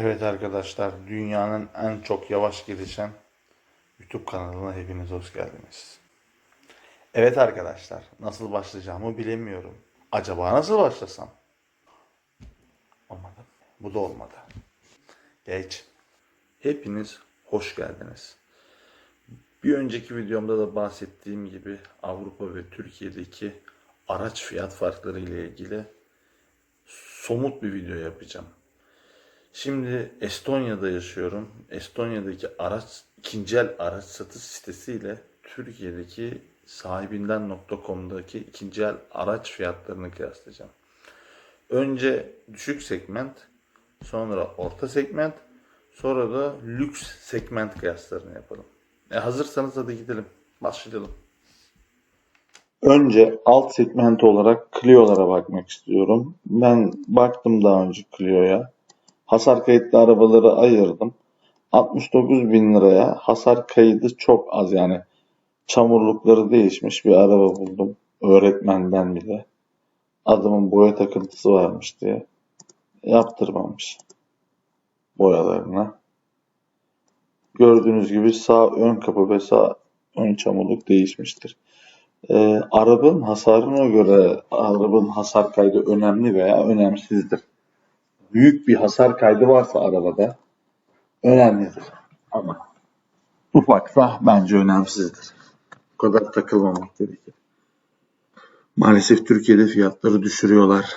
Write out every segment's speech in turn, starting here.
Evet arkadaşlar, dünyanın en çok yavaş gelişen YouTube kanalına hepiniz hoş geldiniz. Evet arkadaşlar, nasıl başlayacağımı bilemiyorum. Acaba nasıl başlasam? Olmadı. Bu da olmadı. Geç. Hepiniz hoş geldiniz. Bir önceki videomda da bahsettiğim gibi Avrupa ve Türkiye'deki araç fiyat farkları ile ilgili somut bir video yapacağım. Şimdi Estonya'da yaşıyorum. Estonya'daki araç ikinci el araç satış sitesiyle Türkiye'deki sahibinden.com'daki ikinci el araç fiyatlarını kıyaslayacağım. Önce düşük segment, sonra orta segment, sonra da lüks segment kıyaslarını yapalım. E hazırsanız hadi gidelim. Başlayalım. Önce alt segment olarak Clio'lara bakmak istiyorum. Ben baktım daha önce Clio'ya. Hasar kayıtlı arabaları ayırdım. 69 bin liraya hasar kaydı çok az yani. Çamurlukları değişmiş bir araba buldum. Öğretmenden bile. Adamın boya takıntısı varmış diye. Yaptırmamış. Boyalarına. Gördüğünüz gibi sağ ön kapı ve sağ ön çamurluk değişmiştir. Ee, arabanın hasarına göre arabanın hasar kaydı önemli veya önemsizdir büyük bir hasar kaydı varsa arabada önemlidir. Ama ufaksa bence önemsizdir. Bu kadar takılmamak gerekir. Maalesef Türkiye'de fiyatları düşürüyorlar.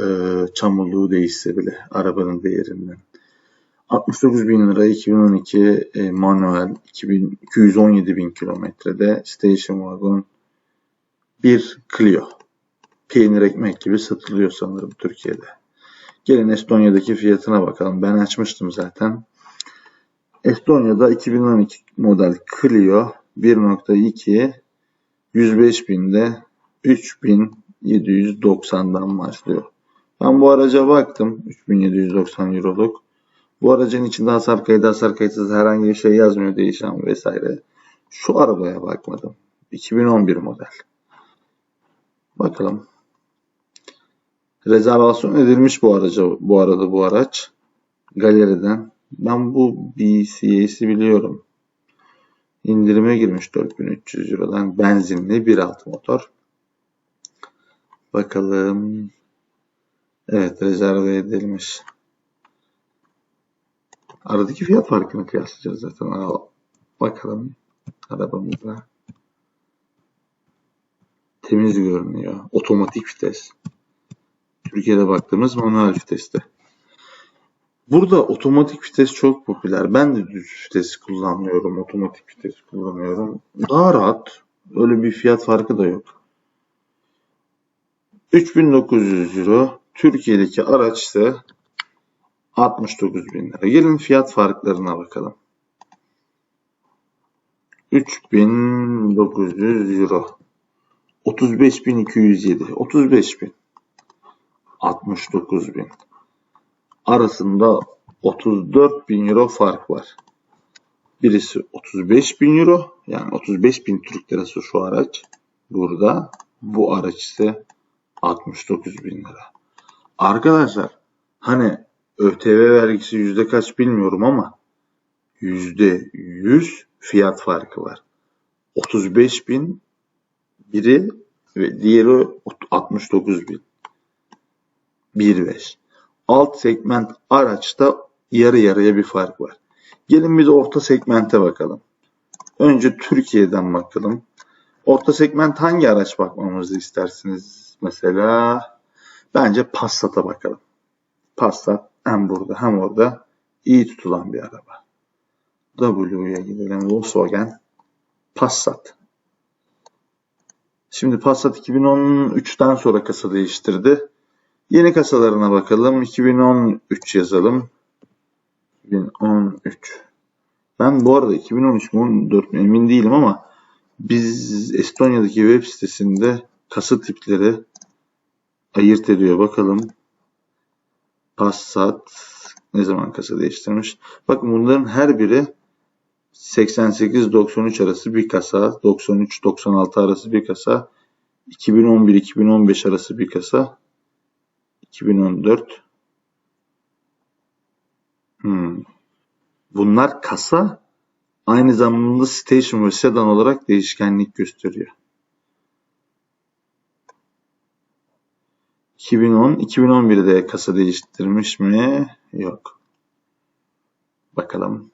Ee, çamurluğu değişse bile arabanın değerinden. 69 bin lira 2012 e, manuel 2000, 217 bin kilometrede station wagon bir Clio. Peynir ekmek gibi satılıyor sanırım Türkiye'de. Gelin Estonya'daki fiyatına bakalım. Ben açmıştım zaten. Estonya'da 2012 model Clio 1.2 105 binde 3790'dan başlıyor. Ben bu araca baktım. 3790 euroluk. Bu aracın içinde hasar kaydı, hasar kayıtsız herhangi bir şey yazmıyor değişen vesaire. Şu arabaya bakmadım. 2011 model. Bakalım. Rezervasyon edilmiş bu araca bu arada bu araç. Galeriden. Ben bu BCA'si biliyorum. İndirime girmiş 4300 Euro'dan. Benzinli 1.6 motor. Bakalım. Evet rezerve edilmiş. Aradaki fiyat farkını kıyaslayacağız zaten. Al, bakalım arabamızla. Temiz görünüyor. Otomatik vites. Türkiye'de baktığımız manuel viteste. Burada otomatik vites çok popüler. Ben de düz vites kullanmıyorum. Otomatik vites kullanıyorum. Daha rahat. Öyle bir fiyat farkı da yok. 3900 euro. Türkiye'deki araç ise 69 bin lira. Gelin fiyat farklarına bakalım. 3900 euro. 35.207. 35 bin. 69 bin. Arasında 34 bin euro fark var. Birisi 35 bin euro yani 35 bin Türk lirası şu araç burada. Bu araç ise 69 bin lira. Arkadaşlar hani ÖTV vergisi yüzde kaç bilmiyorum ama yüzde 100 fiyat farkı var. 35 bin biri ve diğeri 69 bin. 1.5. Alt segment araçta yarı yarıya bir fark var. Gelin bir de orta segmente bakalım. Önce Türkiye'den bakalım. Orta segment hangi araç bakmamızı istersiniz? Mesela bence Passat'a bakalım. Passat hem burada hem orada iyi tutulan bir araba. W'ye gidelim. Volkswagen Passat. Şimdi Passat 2013'ten sonra kasa değiştirdi. Yeni kasalarına bakalım. 2013 yazalım. 2013. Ben bu arada 2013 mu 14 mi emin değilim ama biz Estonya'daki web sitesinde kasa tipleri ayırt ediyor. Bakalım. Passat ne zaman kasa değiştirmiş? Bakın bunların her biri 88-93 arası bir kasa, 93-96 arası bir kasa, 2011-2015 arası bir kasa, 2014 Hmm. Bunlar kasa aynı zamanda station ve sedan olarak değişkenlik gösteriyor. 2010, 2011'de kasa değiştirmiş mi? Yok. Bakalım.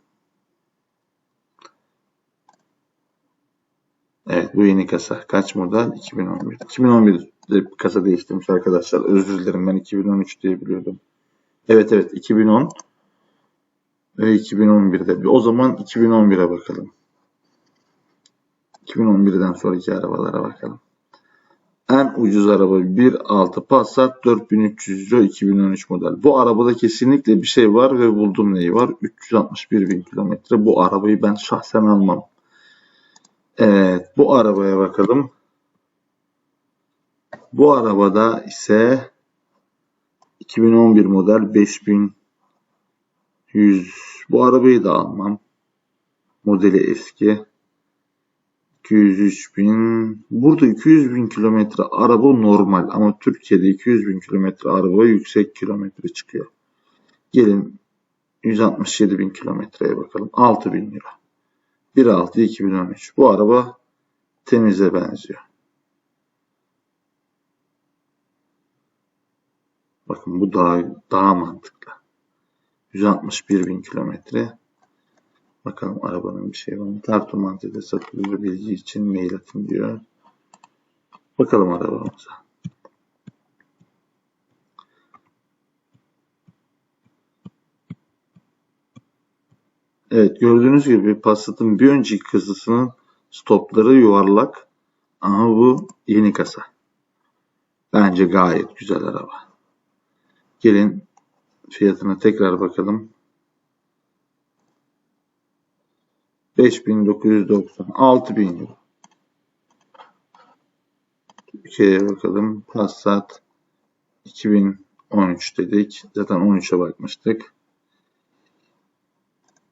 Evet bu yeni kasa. Kaç model? 2011. 2011'de kasa değiştirmiş arkadaşlar. Özür dilerim ben 2013 diye biliyordum. Evet evet 2010 ve 2011'de. O zaman 2011'e bakalım. 2011'den sonraki arabalara bakalım. En ucuz araba 1.6 Passat 4300 euro 2013 model. Bu arabada kesinlikle bir şey var ve buldum neyi var. 361 bin kilometre. Bu arabayı ben şahsen almam. Evet bu arabaya bakalım. Bu arabada ise 2011 model 5100 bu arabayı da almam. Modeli eski. 203 bin. Burada 200 bin kilometre araba normal ama Türkiye'de 200 bin kilometre araba yüksek kilometre çıkıyor. Gelin 167 bin kilometreye bakalım. 6 bin lira. 1.6 2013. Bu araba temize benziyor. Bakın bu daha, daha mantıklı. 161 bin kilometre. Bakalım arabanın bir şey var mı? Tartu mantede satılıyor bilgi için mail atın diyor. Bakalım arabamıza. Evet gördüğünüz gibi Passat'ın bir önceki kasasının stopları yuvarlak ama bu yeni kasa. Bence gayet güzel araba. Gelin fiyatına tekrar bakalım. 5990 6000 euro. Türkiye'ye bakalım. Passat 2013 dedik. Zaten 13'e bakmıştık.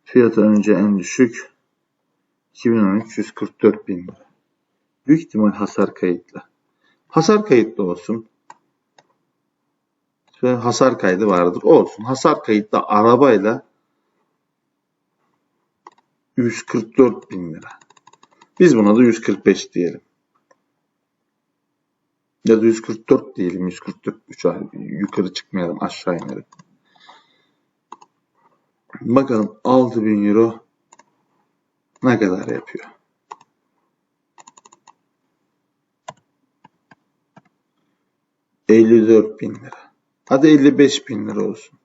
Fiyatı önce en düşük 2013 144 bin lira. Büyük ihtimal hasar kayıtlı. Hasar kayıtlı olsun. Ve hasar kaydı vardır. Olsun. Hasar kayıtlı arabayla 144 bin lira. Biz buna da 145 diyelim. Ya da 144 diyelim. 144 yukarı çıkmayalım aşağı inelim. Bakalım 6000 euro ne kadar yapıyor? ...54 bin lira. Hadi 55 bin lira olsun.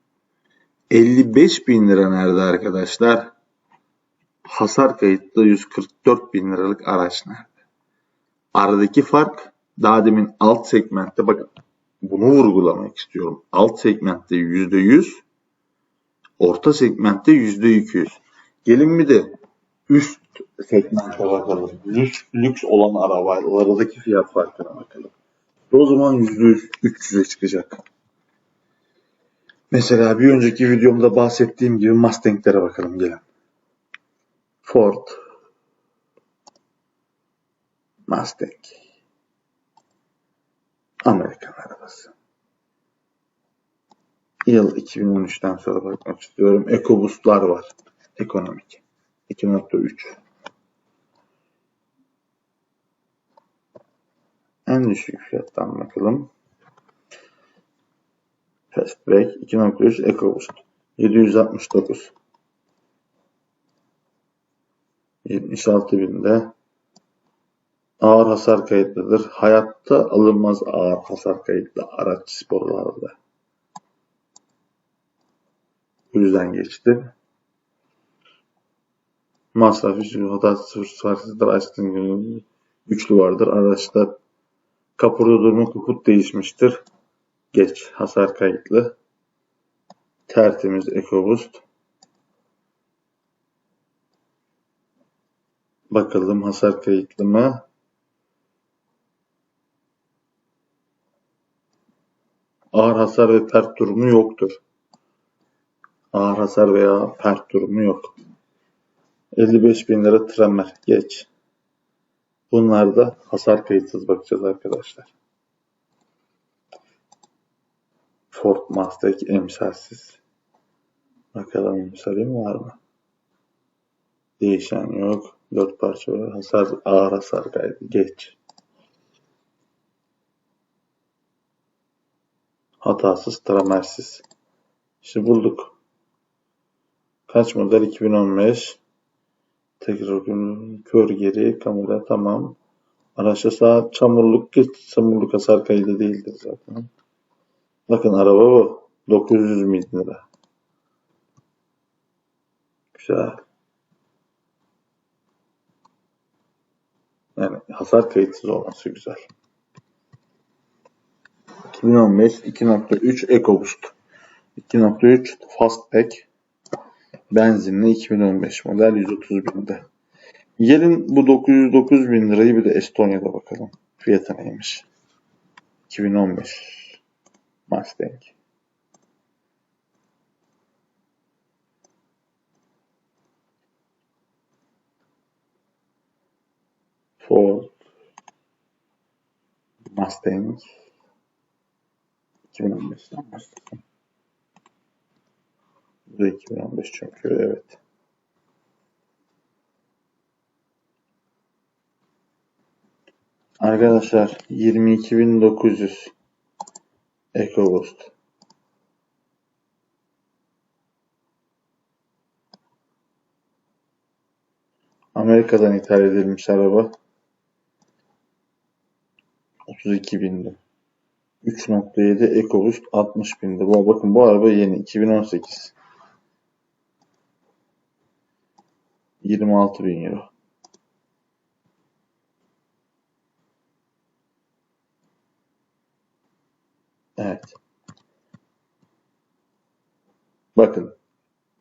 55 bin lira nerede arkadaşlar? Hasar kayıtlı 144 bin liralık araç nerede? Aradaki fark daha demin alt segmentte bakın bunu vurgulamak istiyorum. Alt segmentte %100 Orta segmentte %200. Gelin mi de üst segmente bakalım. Lüks, lüks olan arabalardaki fiyat farkına bakalım. O zaman %100 300'e çıkacak. Mesela bir önceki videomda bahsettiğim gibi Mustang'lere bakalım gelin. Ford Mustang Amerikan arabası. Yıl 2013'ten sonra bakmak istiyorum. EcoBoost'lar var. Ekonomik. 2.3 En düşük fiyattan bakalım. Fastback 2.3 EcoBoost 769 76 binde ağır hasar kayıtlıdır. Hayatta alınmaz ağır hasar kayıtlı araç sporlarda. Bu yüzden geçti. Masraf üstü hata sıfırsızdır. Açtığın güçlü vardır. Araçta kaporda durumu kaput değişmiştir. Geç. Hasar kayıtlı. Tertemiz EcoBoost. Bakalım hasar kayıtlı mı? Ağır hasar ve pert durumu yoktur. Ağır hasar veya pert durumu yok. 55 bin lira tremer. Geç. Bunlarda hasar kayıtsız bakacağız arkadaşlar. Ford Mustang emsalsiz. Bakalım sarayım var mı? Değişen yok. Dört parça var. Hasar ağır hasar kaydı. Geç. Hatasız, tramersiz. İşte bulduk. Kaç model? 2015. Tekrar kör geri kamera tamam. Araçta sağ çamurluk geç. Çamurluk hasar kaydı değildir zaten. Bakın araba bu. 900 bin lira. Güzel. Yani hasar kayıtsız olması güzel. 2015 2.3 EcoBoost. 2.3 Fastback. Benzinli 2015 model 130 binde. Gelin bu 909 bin lirayı bir de Estonya'da bakalım. Fiyatı neymiş? 2015 Mustang. Ford Mustang 2015'ten başlasın. Bu da 2015 çünkü evet. Arkadaşlar 22.900 EcoBoost. Amerika'dan ithal edilmiş araba. 32 binde. 3.7 EcoBoost 60 binde. Bu, bakın bu araba yeni. 2018. 26 bin euro. Evet. Bakın.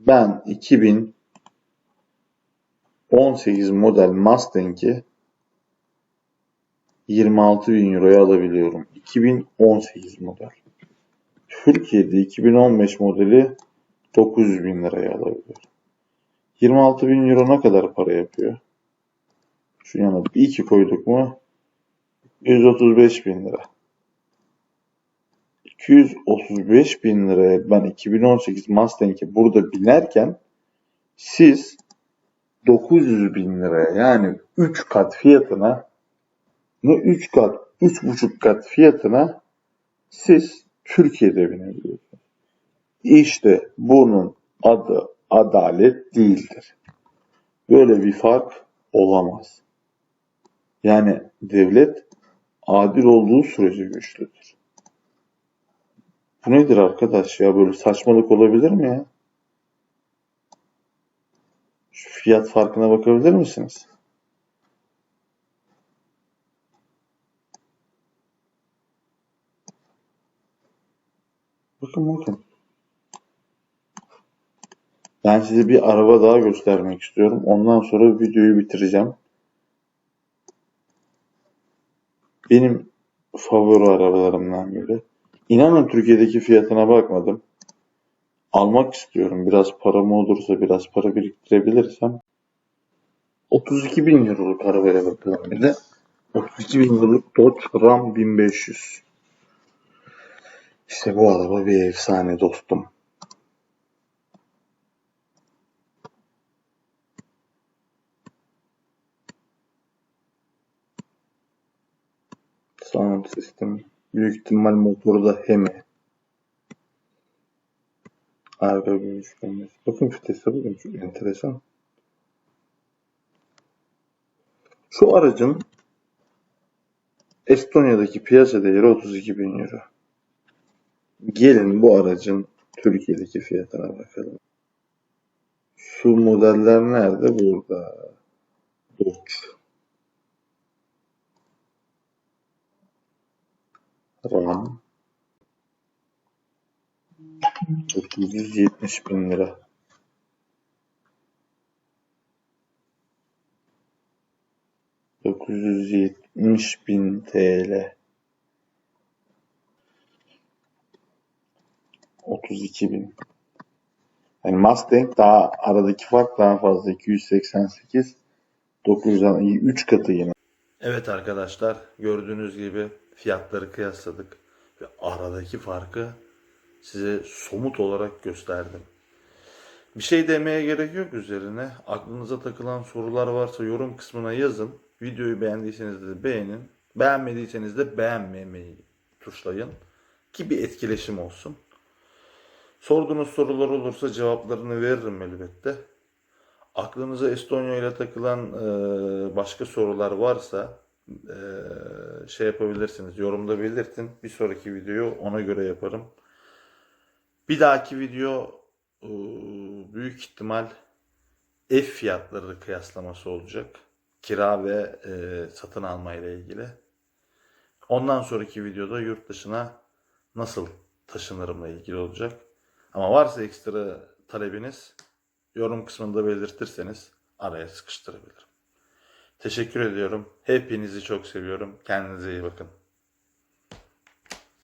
Ben 2018 model Mustang'i 26 bin euroya alabiliyorum. 2018 model. Türkiye'de 2015 modeli 900 bin liraya alabiliyorum. 26 bin euro ne kadar para yapıyor? Şu yana bir iki koyduk mu? 135 bin lira. 235 bin liraya ben 2018 Mustang'i burada binerken siz 900 bin liraya yani 3 kat fiyatına ne 3 kat 3,5 kat fiyatına siz Türkiye'de binebiliyorsunuz. İşte bunun adı adalet değildir. Böyle bir fark olamaz. Yani devlet adil olduğu sürece güçlüdür. Bu nedir arkadaş ya? Böyle saçmalık olabilir mi ya? Şu fiyat farkına bakabilir misiniz? Bakın bakın. Ben size bir araba daha göstermek istiyorum. Ondan sonra videoyu bitireceğim. Benim favori arabalarımdan biri. İnanın Türkiye'deki fiyatına bakmadım. Almak istiyorum. Biraz param olursa, biraz para biriktirebilirsem. 32 bin euroluk arabaya bakalım bir de. 32 bin euroluk Dodge Ram 1500. İşte bu araba bir efsane dostum. Sound sistemi. Büyük ihtimal motoru da Hemi. Arka görüş kamerası. Bakın vitese bakın çok enteresan. Şu aracın Estonya'daki piyasa değeri 32 bin euro. Gelin bu aracın Türkiye'deki fiyatına bakalım. Şu modeller nerede? Burada. Dodge. RAM 970 bin lira. Dokuz yüz yetmiş bin TL. Otuz iki bin. Yani Mustang daha aradaki fark daha fazla. 288 900'den iyi 3 katı yine. Evet arkadaşlar gördüğünüz gibi fiyatları kıyasladık ve aradaki farkı size somut olarak gösterdim. Bir şey demeye gerek yok üzerine. Aklınıza takılan sorular varsa yorum kısmına yazın. Videoyu beğendiyseniz de beğenin. Beğenmediyseniz de beğenmemeyi tuşlayın. Ki bir etkileşim olsun. Sorduğunuz sorular olursa cevaplarını veririm elbette. Aklınıza Estonya ile takılan başka sorular varsa e, şey yapabilirsiniz. Yorumda belirtin. Bir sonraki videoyu ona göre yaparım. Bir dahaki video e, büyük ihtimal ev fiyatları kıyaslaması olacak. Kira ve e, satın alma ile ilgili. Ondan sonraki videoda yurt dışına nasıl taşınırımla ilgili olacak. Ama varsa ekstra talebiniz yorum kısmında belirtirseniz araya sıkıştırabilirim. Teşekkür ediyorum. Hepinizi çok seviyorum. Kendinize iyi bakın.